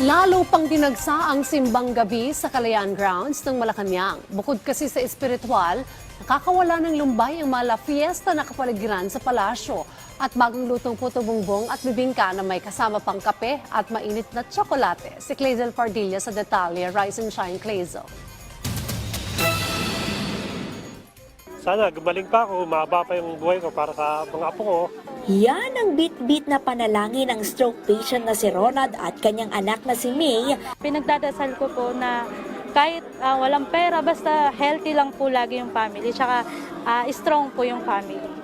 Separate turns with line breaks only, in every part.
Lalo pang dinagsa ang simbang gabi sa Kalayaan Grounds ng Malacanang. Bukod kasi sa espiritual, nakakawala ng lumbay ang mala fiesta na kapaligiran sa palasyo at bagong lutong puto bongbong at bibingka na may kasama pang kape at mainit na tsokolate. Si Clazel Pardilla sa detalye, Rise and Shine Clazel.
Sana gumaling pa ako, mahaba pa yung buhay ko para sa mga apo ko.
Yan ang bit-bit na panalangin ng stroke patient na si Ronald at kanyang anak na si May
Pinagdadasal ko po na kahit ah, walang pera, basta healthy lang po lagi yung family. Tsaka ah, strong po yung family.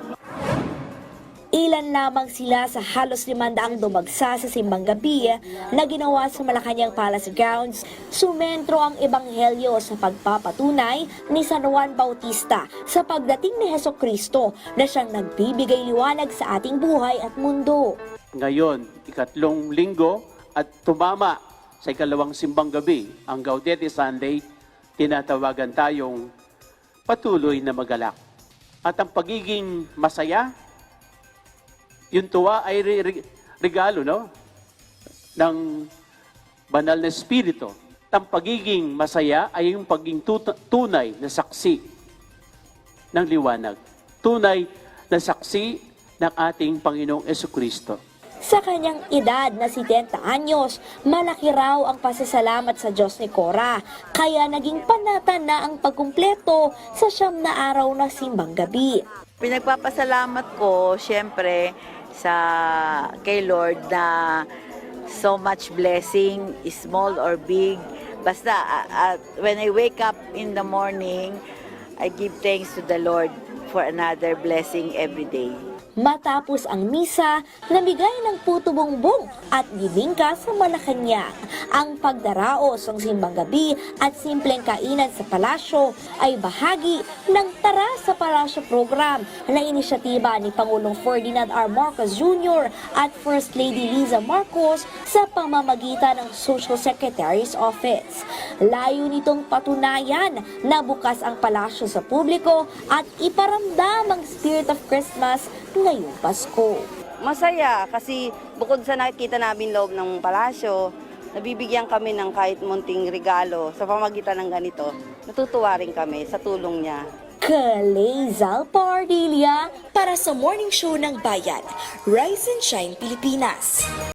Ilan lamang sila sa halos limandaang dumagsa sa simbang gabi na ginawa sa Malacanang Palace Grounds. Sumentro ang ebanghelyo sa pagpapatunay ni San Juan Bautista sa pagdating ni Heso Kristo na siyang nagbibigay liwanag sa ating buhay at mundo.
ngayon, ikatlong linggo at tumama sa ikalawang simbang gabi, ang Gaudete Sunday, tinatawagan tayong patuloy na magalak. At ang pagiging masaya, yung tuwa ay re- re- regalo, no? Ng banal na espiritu. Ang pagiging masaya ay yung pagiging tut- tunay na saksi ng liwanag. Tunay na saksi ng ating Panginoong Kristo.
Sa kanyang edad na 70 anyos, malaki raw ang pasasalamat sa Diyos ni Cora. Kaya naging panatan na ang pagkumpleto sa siyam na araw na simbang gabi.
Pinagpapasalamat ko, syempre, sa kay Lord na so much blessing, small or big. Basta, ah, ah, when I wake up in the morning, I give thanks to the Lord for another blessing every day.
Matapos ang misa, namigay ng puto bongbong at bibingka sa Malacanang. Ang pagdaraos ng simbang gabi at simpleng kainan sa palasyo ay bahagi ng Tara sa Palasyo program na inisyatiba ni Pangulong Ferdinand R. Marcos Jr. at First Lady Liza Marcos sa pamamagitan ng Social Secretary's Office. Layo nitong patunayan na bukas ang palasyo sa publiko at iparamdam ang spirit of Christmas ngayong Pasko.
Masaya kasi bukod sa nakikita namin loob ng palasyo, nabibigyan kami ng kahit munting regalo sa pamagitan ng ganito. Natutuwa rin kami sa tulong niya.
Kalezal Pardilia para sa Morning Show ng Bayan, Rise and Shine Pilipinas.